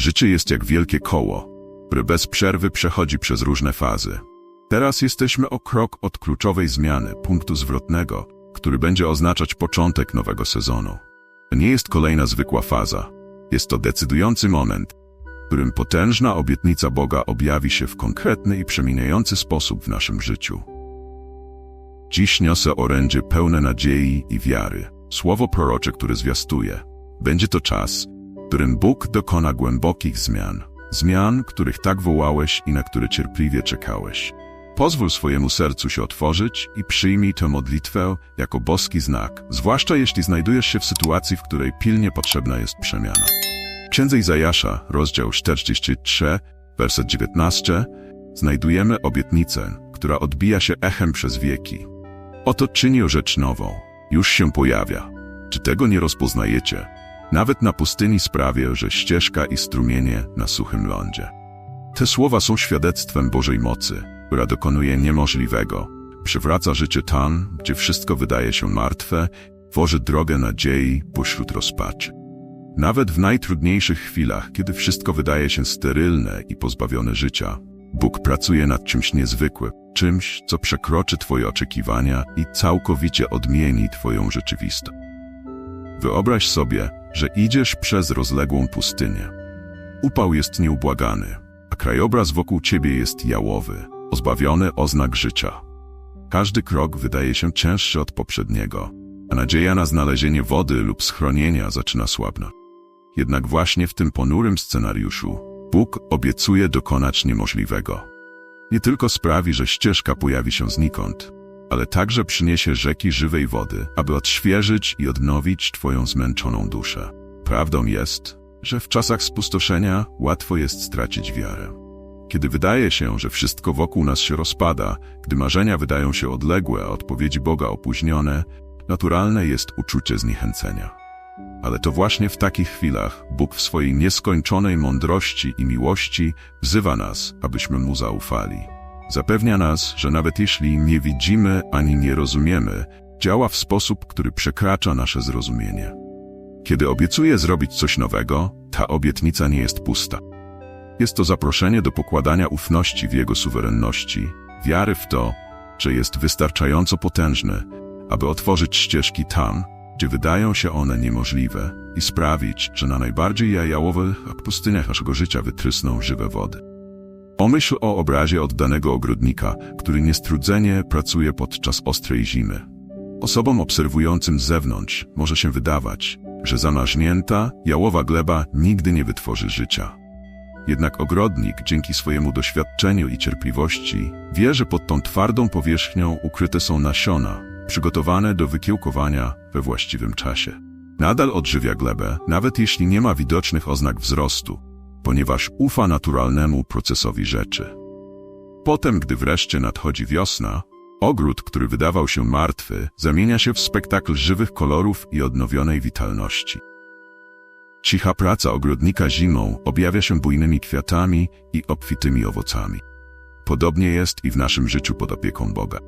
Życie jest jak wielkie koło, które bez przerwy przechodzi przez różne fazy. Teraz jesteśmy o krok od kluczowej zmiany, punktu zwrotnego, który będzie oznaczać początek nowego sezonu. To nie jest kolejna zwykła faza. Jest to decydujący moment, w którym potężna obietnica Boga objawi się w konkretny i przemieniający sposób w naszym życiu. Dziś niosę orędzie pełne nadziei i wiary, słowo prorocze, które zwiastuje. Będzie to czas, którym Bóg dokona głębokich zmian. Zmian, których tak wołałeś i na które cierpliwie czekałeś. Pozwól swojemu sercu się otworzyć i przyjmij tę modlitwę jako boski znak, zwłaszcza jeśli znajdujesz się w sytuacji, w której pilnie potrzebna jest przemiana. Księdze Izajasza, rozdział 43, werset 19, znajdujemy obietnicę, która odbija się echem przez wieki. Oto czyni rzecz nową, już się pojawia. Czy tego nie rozpoznajecie? Nawet na pustyni sprawię, że ścieżka i strumienie na suchym lądzie. Te słowa są świadectwem Bożej mocy, która dokonuje niemożliwego. Przywraca życie tam, gdzie wszystko wydaje się martwe, tworzy drogę nadziei pośród rozpaczy. Nawet w najtrudniejszych chwilach, kiedy wszystko wydaje się sterylne i pozbawione życia, Bóg pracuje nad czymś niezwykłym, czymś, co przekroczy Twoje oczekiwania i całkowicie odmieni Twoją rzeczywistość. Wyobraź sobie, że idziesz przez rozległą pustynię. Upał jest nieubłagany, a krajobraz wokół Ciebie jest jałowy, pozbawiony oznak życia. Każdy krok wydaje się cięższy od poprzedniego, a nadzieja na znalezienie wody lub schronienia zaczyna słabnąć. Jednak właśnie w tym ponurym scenariuszu Bóg obiecuje dokonać niemożliwego. Nie tylko sprawi, że ścieżka pojawi się znikąd, ale także przyniesie rzeki żywej wody, aby odświeżyć i odnowić Twoją zmęczoną duszę. Prawdą jest, że w czasach spustoszenia łatwo jest stracić wiarę. Kiedy wydaje się, że wszystko wokół nas się rozpada, gdy marzenia wydają się odległe, a odpowiedzi Boga opóźnione, naturalne jest uczucie zniechęcenia. Ale to właśnie w takich chwilach Bóg w swojej nieskończonej mądrości i miłości wzywa nas, abyśmy Mu zaufali. Zapewnia nas, że nawet jeśli nie widzimy ani nie rozumiemy, działa w sposób, który przekracza nasze zrozumienie. Kiedy obiecuje zrobić coś nowego, ta obietnica nie jest pusta. Jest to zaproszenie do pokładania ufności w Jego suwerenności, wiary w to, że jest wystarczająco potężny, aby otworzyć ścieżki tam, gdzie wydają się one niemożliwe i sprawić, że na najbardziej jajałowych pustyniach naszego życia wytrysną żywe wody. Pomyśl o obrazie oddanego ogrodnika, który niestrudzenie pracuje podczas ostrej zimy. Osobom obserwującym z zewnątrz może się wydawać, że zamarznięta, jałowa gleba nigdy nie wytworzy życia. Jednak ogrodnik, dzięki swojemu doświadczeniu i cierpliwości, wie, że pod tą twardą powierzchnią ukryte są nasiona, przygotowane do wykiełkowania we właściwym czasie. Nadal odżywia glebę, nawet jeśli nie ma widocznych oznak wzrostu, ponieważ ufa naturalnemu procesowi rzeczy. Potem, gdy wreszcie nadchodzi wiosna, ogród, który wydawał się martwy, zamienia się w spektakl żywych kolorów i odnowionej witalności. Cicha praca ogrodnika zimą objawia się bujnymi kwiatami i obfitymi owocami. Podobnie jest i w naszym życiu pod opieką Boga.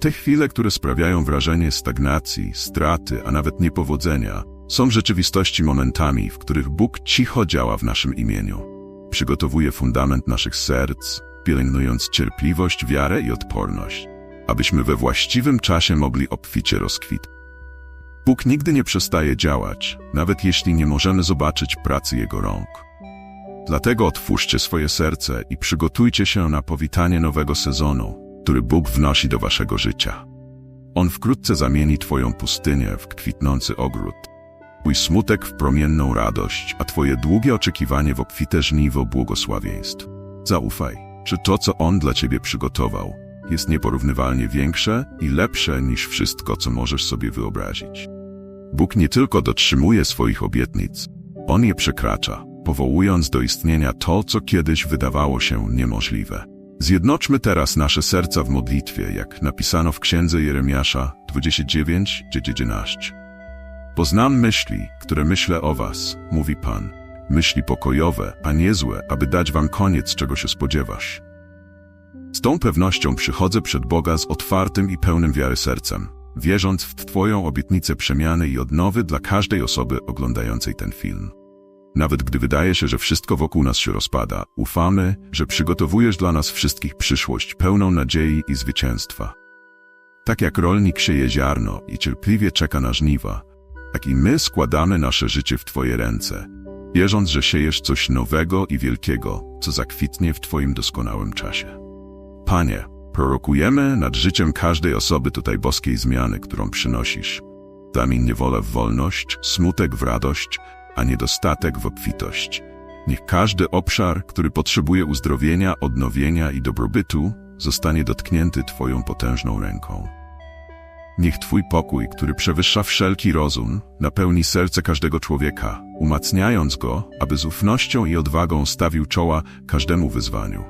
Te chwile, które sprawiają wrażenie stagnacji, straty, a nawet niepowodzenia, są rzeczywistości momentami, w których Bóg cicho działa w naszym imieniu. Przygotowuje fundament naszych serc, pielęgnując cierpliwość, wiarę i odporność, abyśmy we właściwym czasie mogli obficie rozkwitać. Bóg nigdy nie przestaje działać, nawet jeśli nie możemy zobaczyć pracy Jego rąk. Dlatego otwórzcie swoje serce i przygotujcie się na powitanie nowego sezonu, który Bóg wnosi do waszego życia. On wkrótce zamieni Twoją pustynię w kwitnący ogród, Twój smutek w promienną radość, a Twoje długie oczekiwanie w obfite żniwo błogosławieństw. Zaufaj, że to, co On dla Ciebie przygotował, jest nieporównywalnie większe i lepsze niż wszystko, co możesz sobie wyobrazić. Bóg nie tylko dotrzymuje swoich obietnic, On je przekracza, powołując do istnienia to, co kiedyś wydawało się niemożliwe. Zjednoczmy teraz nasze serca w modlitwie, jak napisano w Księdze Jeremiasza 29:11. Poznam myśli, które myślę o was, mówi Pan, myśli pokojowe, a nie złe, aby dać wam koniec, czego się spodziewasz. Z tą pewnością przychodzę przed Boga z otwartym i pełnym wiary sercem, wierząc w Twoją obietnicę przemiany i odnowy dla każdej osoby oglądającej ten film. Nawet gdy wydaje się, że wszystko wokół nas się rozpada, ufamy, że przygotowujesz dla nas wszystkich przyszłość pełną nadziei i zwycięstwa. Tak jak rolnik sieje ziarno i cierpliwie czeka na żniwa, tak i my składamy nasze życie w Twoje ręce, wierząc, że siejesz coś nowego i wielkiego, co zakwitnie w Twoim doskonałym czasie. Panie, prorokujemy nad życiem każdej osoby tutaj boskiej zmiany, którą przynosisz. Daj niewolę w wolność, smutek w radość, a niedostatek w obfitość. Niech każdy obszar, który potrzebuje uzdrowienia, odnowienia i dobrobytu, zostanie dotknięty Twoją potężną ręką. Niech Twój pokój, który przewyższa wszelki rozum, napełni serce każdego człowieka, umacniając go, aby z ufnością i odwagą stawił czoła każdemu wyzwaniu.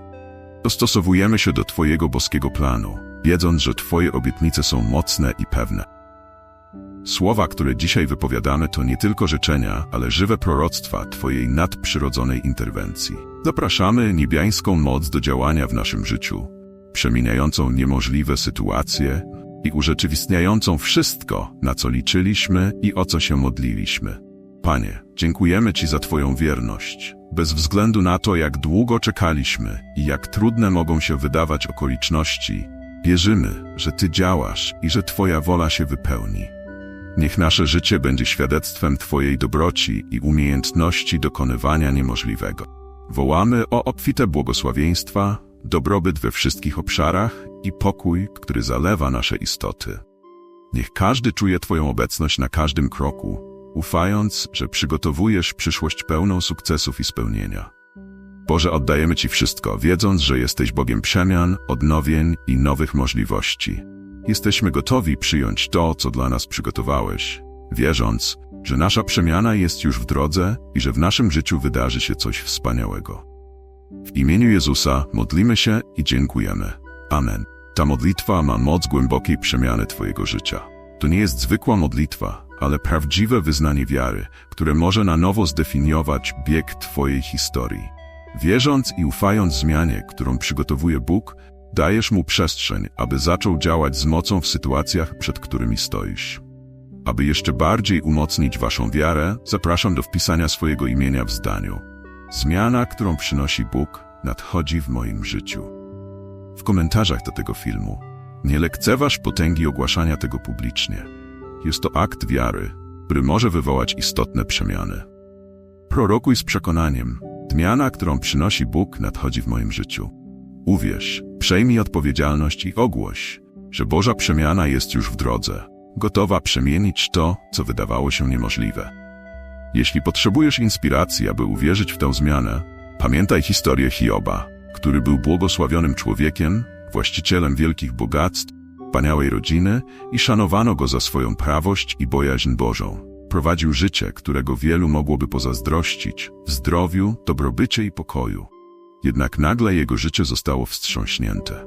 Dostosowujemy się do Twojego boskiego planu, wiedząc, że Twoje obietnice są mocne i pewne. Słowa, które dzisiaj wypowiadamy, to nie tylko życzenia, ale żywe proroctwa Twojej nadprzyrodzonej interwencji. Zapraszamy niebiańską moc do działania w naszym życiu, przemieniającą niemożliwe sytuacje i urzeczywistniającą wszystko, na co liczyliśmy i o co się modliliśmy. Panie, dziękujemy Ci za Twoją wierność. Bez względu na to, jak długo czekaliśmy i jak trudne mogą się wydawać okoliczności, wierzymy, że Ty działasz i że Twoja wola się wypełni. Niech nasze życie będzie świadectwem Twojej dobroci i umiejętności dokonywania niemożliwego. Wołamy o obfite błogosławieństwa, dobrobyt we wszystkich obszarach i pokój, który zalewa nasze istoty. Niech każdy czuje Twoją obecność na każdym kroku, ufając, że przygotowujesz przyszłość pełną sukcesów i spełnienia. Boże, oddajemy Ci wszystko, wiedząc, że jesteś Bogiem przemian, odnowień i nowych możliwości. Jesteśmy gotowi przyjąć to, co dla nas przygotowałeś, wierząc, że nasza przemiana jest już w drodze i że w naszym życiu wydarzy się coś wspaniałego. W imieniu Jezusa modlimy się i dziękujemy. Amen. Ta modlitwa ma moc głębokiej przemiany Twojego życia. To nie jest zwykła modlitwa, ale prawdziwe wyznanie wiary, które może na nowo zdefiniować bieg Twojej historii. Wierząc i ufając zmianie, którą przygotowuje Bóg, dajesz Mu przestrzeń, aby zaczął działać z mocą w sytuacjach, przed którymi stoisz. Aby jeszcze bardziej umocnić Waszą wiarę, zapraszam do wpisania swojego imienia w zdaniu. Zmiana, którą przynosi Bóg, nadchodzi w moim życiu. W komentarzach do tego filmu nie lekceważ potęgi ogłaszania tego publicznie. Jest to akt wiary, który może wywołać istotne przemiany. Prorokuj z przekonaniem, zmiana, którą przynosi Bóg, nadchodzi w moim życiu. Uwierz, przejmij odpowiedzialność i ogłoś, że Boża przemiana jest już w drodze, gotowa przemienić to, co wydawało się niemożliwe. Jeśli potrzebujesz inspiracji, aby uwierzyć w tę zmianę, pamiętaj historię Hioba, który był błogosławionym człowiekiem, właścicielem wielkich bogactw, wspaniałej rodziny i szanowano go za swoją prawość i bojaźń Bożą. Prowadził życie, którego wielu mogłoby pozazdrościć, w zdrowiu, dobrobycie i pokoju. Jednak nagle jego życie zostało wstrząśnięte.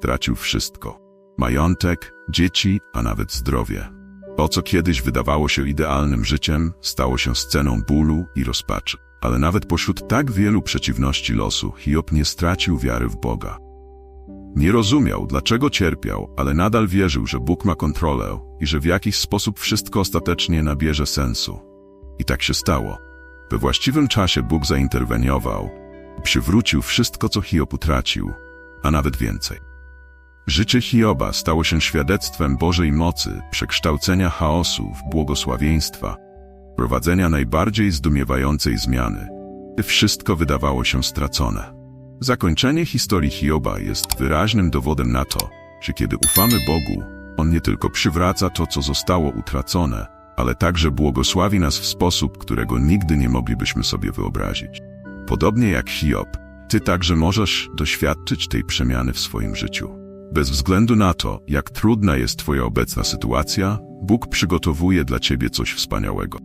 Tracił wszystko. Majątek, dzieci, a nawet zdrowie. To, co kiedyś wydawało się idealnym życiem, stało się sceną bólu i rozpaczy. Ale nawet pośród tak wielu przeciwności losu, Hiob nie stracił wiary w Boga. Nie rozumiał, dlaczego cierpiał, ale nadal wierzył, że Bóg ma kontrolę i że w jakiś sposób wszystko ostatecznie nabierze sensu. I tak się stało. We właściwym czasie Bóg zainterweniował i przywrócił wszystko, co Hiob utracił, a nawet więcej. Życie Hioba stało się świadectwem Bożej mocy, przekształcenia chaosu w błogosławieństwa, prowadzenia najbardziej zdumiewającej zmiany, wszystko wydawało się stracone. Zakończenie historii Hioba jest wyraźnym dowodem na to, że kiedy ufamy Bogu, On nie tylko przywraca to, co zostało utracone, ale także błogosławi nas w sposób, którego nigdy nie moglibyśmy sobie wyobrazić. Podobnie jak Hiob, Ty także możesz doświadczyć tej przemiany w swoim życiu. Bez względu na to, jak trudna jest Twoja obecna sytuacja, Bóg przygotowuje dla Ciebie coś wspaniałego.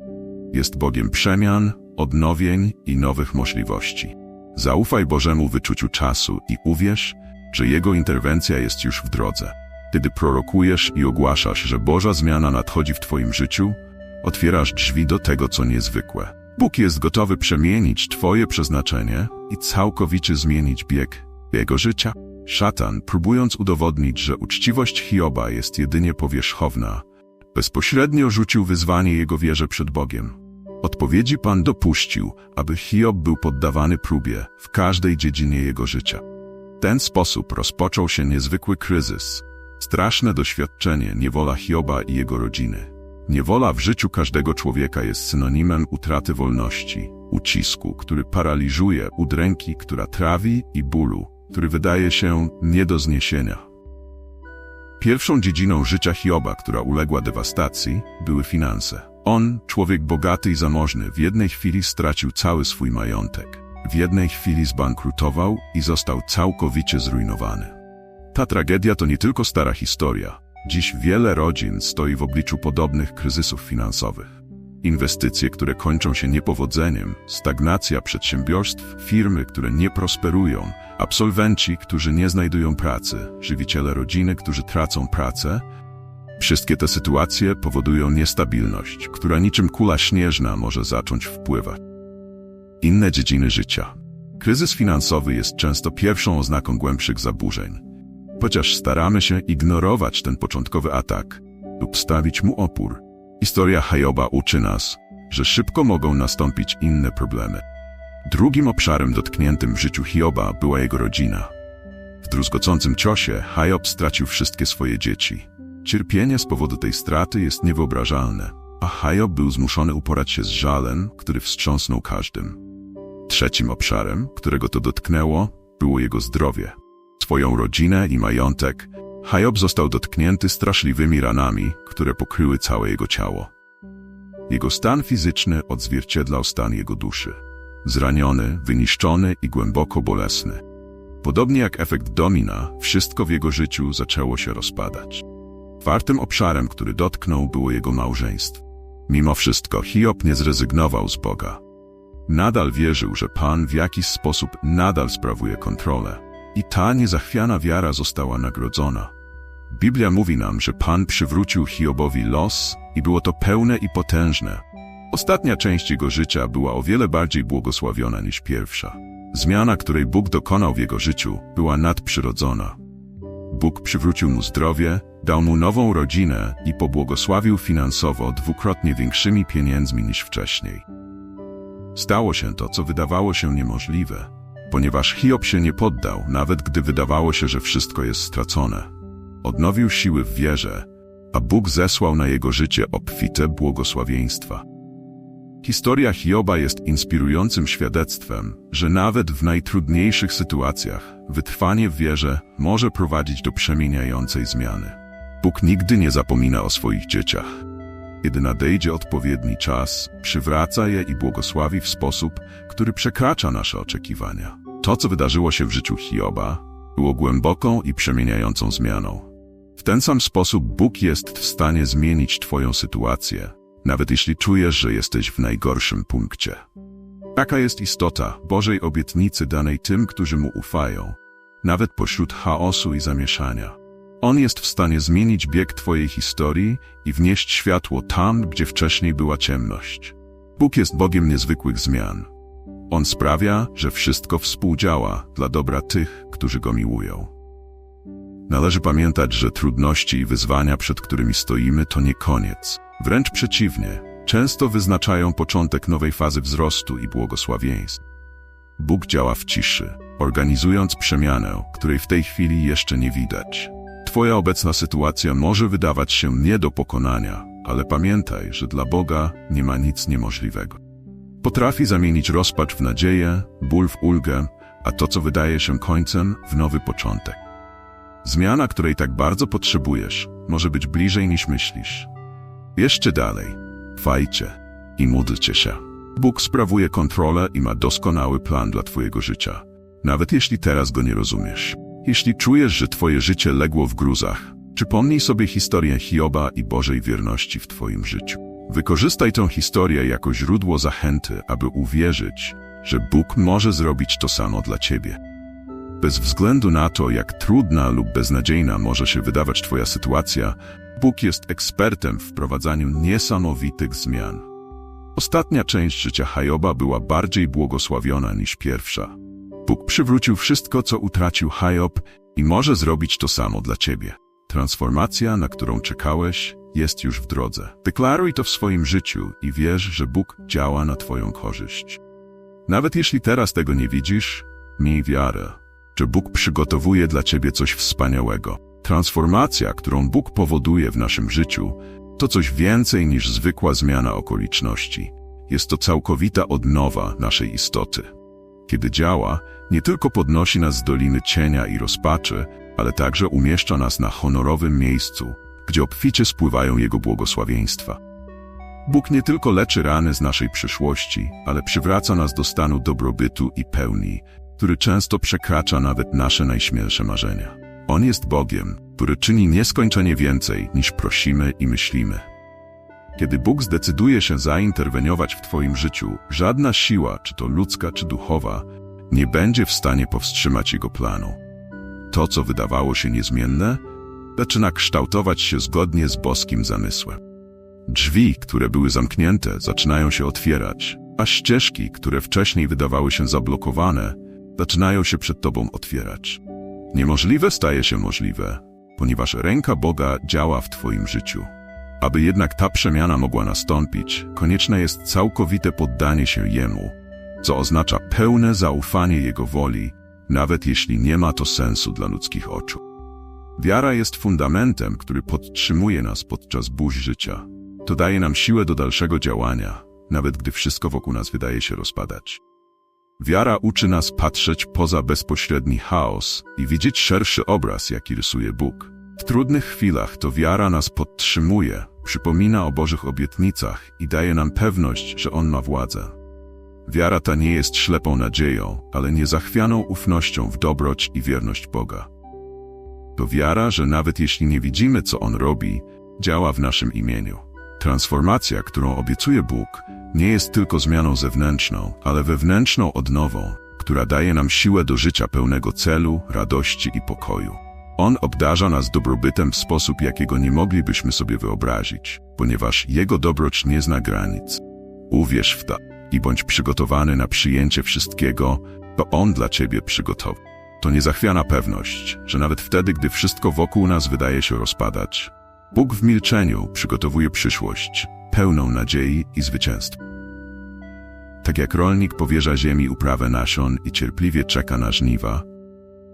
Jest Bogiem przemian, odnowień i nowych możliwości. Zaufaj Bożemu wyczuciu czasu i uwierz, że Jego interwencja jest już w drodze. Kiedy prorokujesz i ogłaszasz, że Boża zmiana nadchodzi w Twoim życiu, otwierasz drzwi do tego, co niezwykłe. Bóg jest gotowy przemienić Twoje przeznaczenie i całkowicie zmienić bieg Jego życia. Szatan, próbując udowodnić, że uczciwość Hioba jest jedynie powierzchowna, bezpośrednio rzucił wyzwanie jego wierze przed Bogiem. odpowiedzi Pan dopuścił, aby Hiob był poddawany próbie w każdej dziedzinie jego życia. W ten sposób rozpoczął się niezwykły kryzys, straszne doświadczenie niewola Hioba i jego rodziny. Niewola w życiu każdego człowieka jest synonimem utraty wolności, ucisku, który paraliżuje, udręki, która trawi i bólu, który wydaje się nie do zniesienia. Pierwszą dziedziną życia Hioba, która uległa dewastacji, były finanse. On, człowiek bogaty i zamożny, w jednej chwili stracił cały swój majątek. W jednej chwili zbankrutował i został całkowicie zrujnowany. Ta tragedia to nie tylko stara historia. Dziś wiele rodzin stoi w obliczu podobnych kryzysów finansowych. Inwestycje, które kończą się niepowodzeniem, stagnacja przedsiębiorstw, firmy, które nie prosperują, absolwenci, którzy nie znajdują pracy, żywiciele rodziny, którzy tracą pracę. Wszystkie te sytuacje powodują niestabilność, która niczym kula śnieżna może zacząć wpływać. Inne dziedziny życia. Kryzys finansowy jest często pierwszą oznaką głębszych zaburzeń. Chociaż staramy się ignorować ten początkowy atak lub stawić mu opór, historia Hajoba uczy nas, że szybko mogą nastąpić inne problemy. Drugim obszarem dotkniętym w życiu Hioba była jego rodzina. W druzgocącym ciosie Hiob stracił wszystkie swoje dzieci. Cierpienie z powodu tej straty jest niewyobrażalne, a Hiob był zmuszony uporać się z żalem, który wstrząsnął każdym. Trzecim obszarem, którego to dotknęło, było jego zdrowie. Swoją rodzinę i majątek, Hiob został dotknięty straszliwymi ranami, które pokryły całe jego ciało. Jego stan fizyczny odzwierciedlał stan jego duszy. Zraniony, wyniszczony i głęboko bolesny. Podobnie jak efekt domina, wszystko w jego życiu zaczęło się rozpadać. Czwartym obszarem, który dotknął, było jego małżeństwo. Mimo wszystko Hiob nie zrezygnował z Boga. Nadal wierzył, że Pan w jakiś sposób nadal sprawuje kontrolę. I ta niezachwiana wiara została nagrodzona. Biblia mówi nam, że Pan przywrócił Hiobowi los i było to pełne i potężne. Ostatnia część jego życia była o wiele bardziej błogosławiona niż pierwsza. Zmiana, której Bóg dokonał w jego życiu, była nadprzyrodzona. Bóg przywrócił mu zdrowie, dał mu nową rodzinę i pobłogosławił finansowo dwukrotnie większymi pieniędzmi niż wcześniej. Stało się to, co wydawało się niemożliwe, ponieważ Hiob się nie poddał, nawet gdy wydawało się, że wszystko jest stracone. Odnowił siły w wierze, a Bóg zesłał na jego życie obfite błogosławieństwa. Historia Hioba jest inspirującym świadectwem, że nawet w najtrudniejszych sytuacjach wytrwanie w wierze może prowadzić do przemieniającej zmiany. Bóg nigdy nie zapomina o swoich dzieciach. Kiedy nadejdzie odpowiedni czas, przywraca je i błogosławi w sposób, który przekracza nasze oczekiwania. To, co wydarzyło się w życiu Hioba, było głęboką i przemieniającą zmianą. W ten sam sposób Bóg jest w stanie zmienić Twoją sytuację, nawet jeśli czujesz, że jesteś w najgorszym punkcie. Taka jest istota Bożej obietnicy danej tym, którzy Mu ufają, nawet pośród chaosu i zamieszania. On jest w stanie zmienić bieg Twojej historii i wnieść światło tam, gdzie wcześniej była ciemność. Bóg jest Bogiem niezwykłych zmian. On sprawia, że wszystko współdziała dla dobra tych, którzy Go miłują. Należy pamiętać, że trudności i wyzwania, przed którymi stoimy, to nie koniec. Wręcz przeciwnie, często wyznaczają początek nowej fazy wzrostu i błogosławieństw. Bóg działa w ciszy, organizując przemianę, której w tej chwili jeszcze nie widać. Twoja obecna sytuacja może wydawać się nie do pokonania, ale pamiętaj, że dla Boga nie ma nic niemożliwego. Potrafi zamienić rozpacz w nadzieję, ból w ulgę, a to, co wydaje się końcem, w nowy początek. Zmiana, której tak bardzo potrzebujesz, może być bliżej niż myślisz. Jeszcze dalej. Fajcie i módlcie się. Bóg sprawuje kontrolę i ma doskonały plan dla Twojego życia, nawet jeśli teraz go nie rozumiesz. Jeśli czujesz, że Twoje życie legło w gruzach, przypomnij sobie historię Hioba i Bożej wierności w Twoim życiu. Wykorzystaj tę historię jako źródło zachęty, aby uwierzyć, że Bóg może zrobić to samo dla Ciebie. Bez względu na to, jak trudna lub beznadziejna może się wydawać Twoja sytuacja, Bóg jest ekspertem w wprowadzaniu niesamowitych zmian. Ostatnia część życia Hajoba była bardziej błogosławiona niż pierwsza. Bóg przywrócił wszystko, co utracił Hajob i może zrobić to samo dla Ciebie. Transformacja, na którą czekałeś, jest już w drodze. Deklaruj to w swoim życiu i wierz, że Bóg działa na Twoją korzyść. Nawet jeśli teraz tego nie widzisz, miej wiarę, że Bóg przygotowuje dla Ciebie coś wspaniałego. Transformacja, którą Bóg powoduje w naszym życiu, to coś więcej niż zwykła zmiana okoliczności. Jest to całkowita odnowa naszej istoty. Kiedy działa, nie tylko podnosi nas z doliny cienia i rozpaczy, ale także umieszcza nas na honorowym miejscu, gdzie obficie spływają Jego błogosławieństwa. Bóg nie tylko leczy rany z naszej przyszłości, ale przywraca nas do stanu dobrobytu i pełni, który często przekracza nawet nasze najśmielsze marzenia. On jest Bogiem, który czyni nieskończenie więcej niż prosimy i myślimy. Kiedy Bóg zdecyduje się zainterweniować w Twoim życiu, żadna siła, czy to ludzka, czy duchowa, nie będzie w stanie powstrzymać Jego planu. To, co wydawało się niezmienne, zaczyna kształtować się zgodnie z boskim zamysłem. Drzwi, które były zamknięte, zaczynają się otwierać, a ścieżki, które wcześniej wydawały się zablokowane, zaczynają się przed Tobą otwierać. Niemożliwe staje się możliwe, ponieważ ręka Boga działa w Twoim życiu. Aby jednak ta przemiana mogła nastąpić, konieczne jest całkowite poddanie się Jemu, co oznacza pełne zaufanie Jego woli, nawet jeśli nie ma to sensu dla ludzkich oczu. Wiara jest fundamentem, który podtrzymuje nas podczas burz życia. To daje nam siłę do dalszego działania, nawet gdy wszystko wokół nas wydaje się rozpadać. Wiara uczy nas patrzeć poza bezpośredni chaos i widzieć szerszy obraz, jaki rysuje Bóg. W trudnych chwilach to wiara nas podtrzymuje, przypomina o Bożych obietnicach i daje nam pewność, że On ma władzę. Wiara ta nie jest ślepą nadzieją, ale niezachwianą ufnością w dobroć i wierność Boga. To wiara, że nawet jeśli nie widzimy, co On robi, działa w naszym imieniu. Transformacja, którą obiecuje Bóg, nie jest tylko zmianą zewnętrzną, ale wewnętrzną odnową, która daje nam siłę do życia pełnego celu, radości i pokoju. On obdarza nas dobrobytem w sposób, jakiego nie moglibyśmy sobie wyobrazić, ponieważ Jego dobroć nie zna granic. Uwierz w to i bądź przygotowany na przyjęcie wszystkiego, to On dla Ciebie przygotował. To niezachwiana pewność, że nawet wtedy, gdy wszystko wokół nas wydaje się rozpadać, Bóg w milczeniu przygotowuje przyszłość, pełną nadziei i zwycięstwa. Tak jak rolnik powierza ziemi uprawę nasion i cierpliwie czeka na żniwa,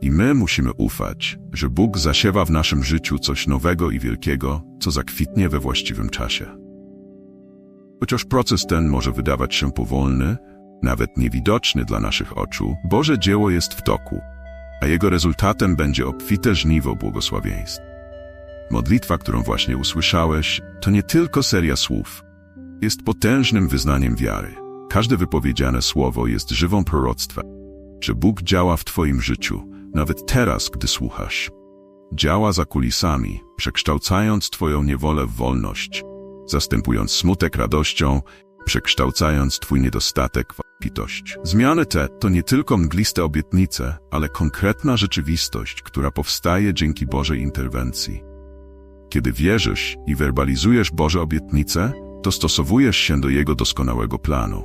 i my musimy ufać, że Bóg zasiewa w naszym życiu coś nowego i wielkiego, co zakwitnie we właściwym czasie. Chociaż proces ten może wydawać się powolny, nawet niewidoczny dla naszych oczu, Boże dzieło jest w toku, a jego rezultatem będzie obfite żniwo błogosławieństw. Modlitwa, którą właśnie usłyszałeś, to nie tylko seria słów. Jest potężnym wyznaniem wiary. Każde wypowiedziane słowo jest żywą proroctwem, że Bóg działa w Twoim życiu, nawet teraz, gdy słuchasz. Działa za kulisami, przekształcając Twoją niewolę w wolność, zastępując smutek radością, przekształcając Twój niedostatek w obfitość. Zmiany te to nie tylko mgliste obietnice, ale konkretna rzeczywistość, która powstaje dzięki Bożej interwencji. Kiedy wierzysz i werbalizujesz Boże obietnice, to stosowujesz się do Jego doskonałego planu.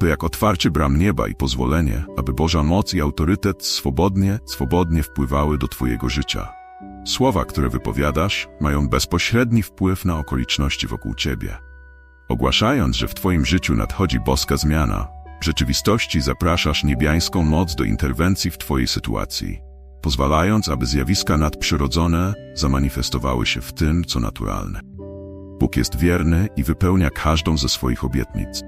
To jak otwarcie bram nieba i pozwolenie, aby Boża moc i autorytet swobodnie, swobodnie wpływały do Twojego życia. Słowa, które wypowiadasz, mają bezpośredni wpływ na okoliczności wokół Ciebie. Ogłaszając, że w Twoim życiu nadchodzi boska zmiana, w rzeczywistości zapraszasz niebiańską moc do interwencji w Twojej sytuacji pozwalając, aby zjawiska nadprzyrodzone zamanifestowały się w tym, co naturalne. Bóg jest wierny i wypełnia każdą ze swoich obietnic.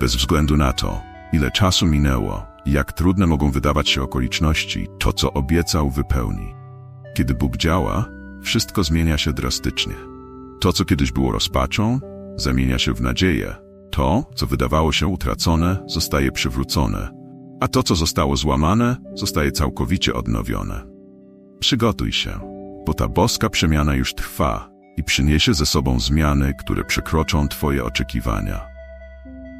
Bez względu na to, ile czasu minęło i jak trudne mogą wydawać się okoliczności, to, co obiecał, wypełni. Kiedy Bóg działa, wszystko zmienia się drastycznie. To, co kiedyś było rozpaczą, zamienia się w nadzieję. To, co wydawało się utracone, zostaje przywrócone, a to, co zostało złamane, zostaje całkowicie odnowione. Przygotuj się, bo ta boska przemiana już trwa i przyniesie ze sobą zmiany, które przekroczą Twoje oczekiwania.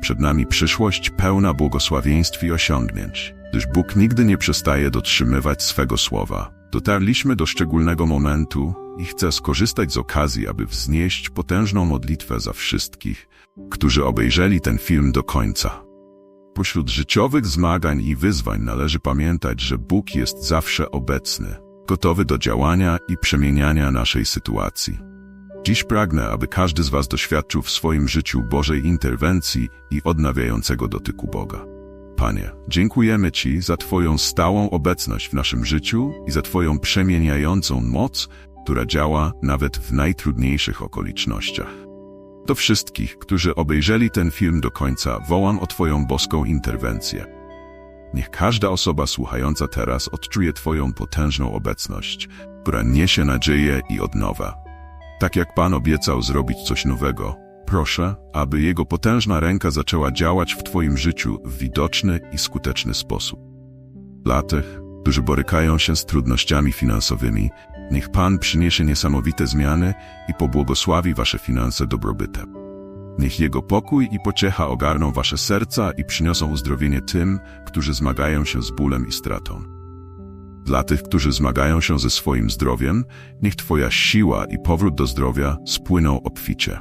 Przed nami przyszłość pełna błogosławieństw i osiągnięć, gdyż Bóg nigdy nie przestaje dotrzymywać swego słowa. Dotarliśmy do szczególnego momentu i chcę skorzystać z okazji, aby wznieść potężną modlitwę za wszystkich, którzy obejrzeli ten film do końca. Pośród życiowych zmagań i wyzwań należy pamiętać, że Bóg jest zawsze obecny, gotowy do działania i przemieniania naszej sytuacji. Dziś pragnę, aby każdy z Was doświadczył w swoim życiu Bożej interwencji i odnawiającego dotyku Boga. Panie, dziękujemy Ci za Twoją stałą obecność w naszym życiu i za Twoją przemieniającą moc, która działa nawet w najtrudniejszych okolicznościach. Do wszystkich, którzy obejrzeli ten film do końca, wołam o Twoją boską interwencję. Niech każda osoba słuchająca teraz odczuje Twoją potężną obecność, która niesie nadzieję i odnowę. Tak jak Pan obiecał zrobić coś nowego, proszę, aby Jego potężna ręka zaczęła działać w Twoim życiu w widoczny i skuteczny sposób. Dla tych, którzy borykają się z trudnościami finansowymi, niech Pan przyniesie niesamowite zmiany i pobłogosławi Wasze finanse dobrobytem. Niech Jego pokój i pociecha ogarną Wasze serca i przyniosą uzdrowienie tym, którzy zmagają się z bólem i stratą. Dla tych, którzy zmagają się ze swoim zdrowiem, niech Twoja siła i powrót do zdrowia spłyną obficie.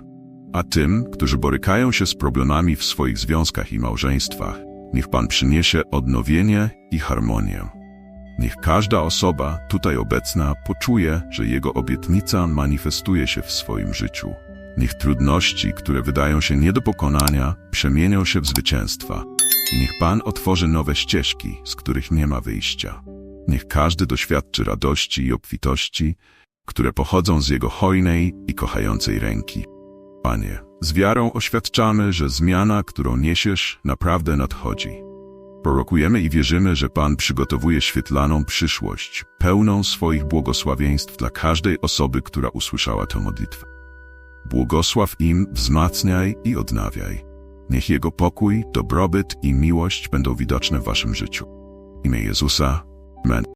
A tym, którzy borykają się z problemami w swoich związkach i małżeństwach, niech Pan przyniesie odnowienie i harmonię. Niech każda osoba tutaj obecna poczuje, że Jego obietnica manifestuje się w swoim życiu. Niech trudności, które wydają się nie do pokonania, przemienią się w zwycięstwa. I niech Pan otworzy nowe ścieżki, z których nie ma wyjścia. Niech każdy doświadczy radości i obfitości, które pochodzą z Jego hojnej i kochającej ręki. Panie, z wiarą oświadczamy, że zmiana, którą niesiesz, naprawdę nadchodzi. Prorokujemy i wierzymy, że Pan przygotowuje świetlaną przyszłość, pełną swoich błogosławieństw dla każdej osoby, która usłyszała tę modlitwę. Błogosław im, wzmacniaj i odnawiaj. Niech Jego pokój, dobrobyt i miłość będą widoczne w Waszym życiu. Imię Jezusa. Amen.